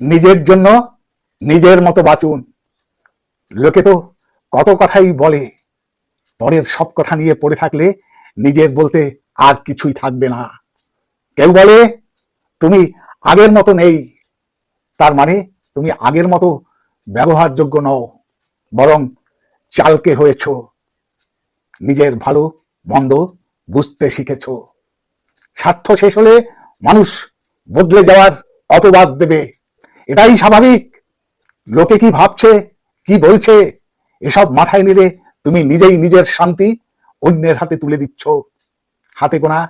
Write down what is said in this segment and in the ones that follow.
নিজের জন্য নিজের মতো বাঁচুন। লোকে তো কত কথাই বলে, পরের সব কথা নিয়ে পড়ে থাকলে নিজের বলতে আর কিছুই থাকবে না। কেউ বলে, তুমি আগের মতো নেই। তার মানে তুমি আগের মতো ব্যবহারযোগ্য নও, বরং চালকে হয়েছ। নিজের ভালো, মন্দ বুঝতে শিখেছ। স্বার্থ শেষ হলে মানুষ বদলে যাওয়ার অপবাদ দেবে। এটাই স্বাভাবিক। লোকে কি ভাবছে, কি বলছে, এসব মাথায় নিলে তুমি নিজেই নিজের শান্তি অন্যের হাতে তুলে দিচ্ছ। হাতে গোনা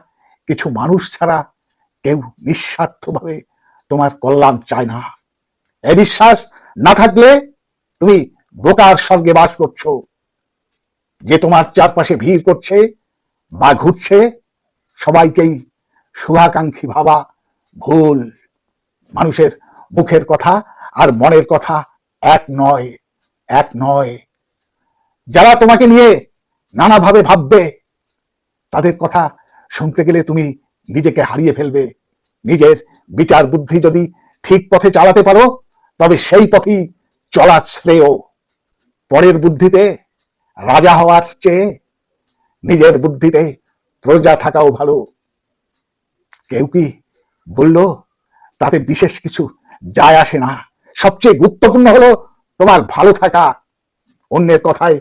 কিছু মানুষ ছাড়া কেউ নিঃস্বার্থভাবে তোমার কল্যাণ চায় না। এ বিশ্বাস না থাকলে তুমি বোকার স্বর্গে বাস করছ। যে তোমার চারপাশে ভিড় করছে বা ঘুরছে, সবাইকেই শুভাকাঙ্ক্ষী ভাবা ভুল। মানুষের মুখের কথা আর মনের কথা এক নয় এক নয়। যারা তোমাকে নিয়ে নানাভাবে ভাববে, তাদের কথা শুনতে গেলে তুমি নিজেকে হারিয়ে ফেলবে। নিজের বিচার বুদ্ধি যদি ঠিক পথে চালাতে পারো, তবে সেই পথেই চলা শ্রেয়। পরের বুদ্ধিতে রাজা হওয়ার চেয়ে নিজের বুদ্ধিতে প্রজা থাকাও ভালো। কেউ কি বলল, তাতে বিশেষ কিছু যায় আসে না। সবচেয়ে গুরুত্বপূর্ণ হলো তোমার ভালো থাকা। অন্যের কথায়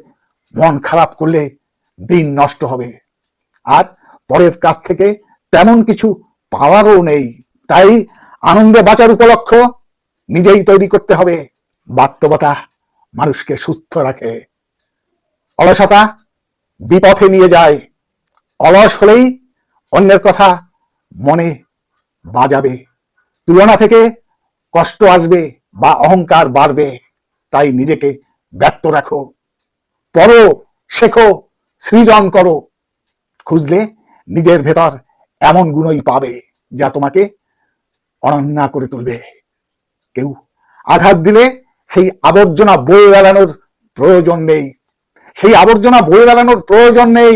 মন খারাপ করলে দিন নষ্ট হবে। আর পরের কাছ থেকে তেমন কিছু পাওয়ারও নেই। তাই আনন্দে বাঁচার উপলক্ষ নিজেই তৈরি করতে হবে। বাস্তবতা মানুষকে সুস্থ রাখে। অলসতা বিপথে নিয়ে যায়। অলস হলেই অন্যের কথা মনে বাজাবে। তুলনা থেকে কষ্ট আসবে বা অহংকার বাড়বে, তাই নিজেকে ব্যর্থ রাখো। পড়ো, শেখো, সৃজন করো। খুঁজলে নিজের ভেতর এমন গুণই পাবে যা তোমাকে অনন্যা করে তুলবে। কেউ আঘাত দিলে সেই আবর্জনা বয়ে বেড়ানোর প্রয়োজন নেই। সেই আবর্জনা বয়ে বেড়ানোর প্রয়োজন নেই।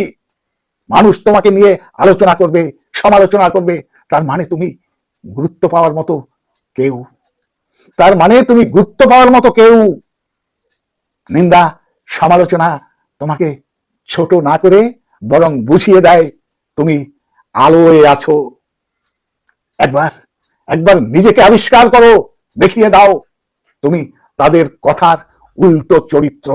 মানুষ তোমাকে নিয়ে আলোচনা করবে, সমালোচনা করবে, তার মানে তুমি গুরুত্ব পাওয়ার মতো কেউ তার মানে তুমি গুরুত্ব পাওয়ার মতো কেউ নিন্দা, সমালোচনা তোমাকে ছোট না করে বরং বুঝিয়ে দেয় তুমি আলোয় আছো। একবার একবার নিজেকে আবিষ্কার করো, দেখিয়ে দাও তুমি তাদের কথার উল্টো চরিত্র।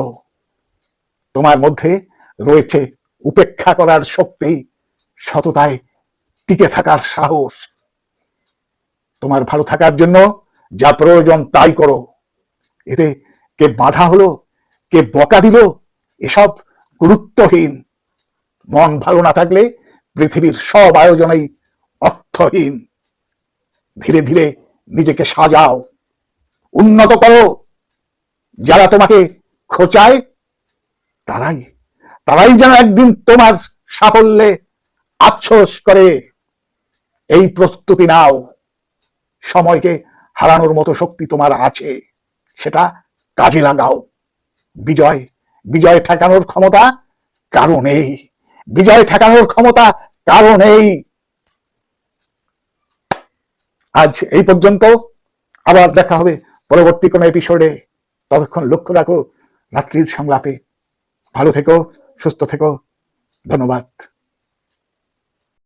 তোমার মধ্যে রয়েছে উপেক্ষা করার শক্তি, সততায় টিকে থাকার সাহস। তোমার ভালো থাকার জন্য যা প্রয়োজন তাই করো। এতে কে বাধা হলো, কে বকা দিল, এসব গুরুত্বহীন। মন ভালো না থাকলে পৃথিবীর সব আয়োজনেই অর্থহীন। ধীরে ধীরে নিজেকে সাজাও। উন্নত করো। যারা তোমাকে খোঁচায়, তারাই তারাই যেন একদিন তোমার সাফল্যে আফসোস করে। এই প্রস্তুতি নাও। সময়কে হারানোর মতো শক্তি তোমার আছে। সেটা কাজে লাগাও। বিজয় বিজয় ঠেকানোর ক্ষমতা কারও নেই। বিজয় ঠেকানোর ক্ষমতা কারও নেই। আজ এই পর্যন্ত আবার দেখা হবে পরবর্তী কোনো এপিসোডে ততক্ষণ লক্ষ্য রাখো, রাত্রির সংলাপে। ভালো থেকো, সুস্থ থেকো। ধন্যবাদ।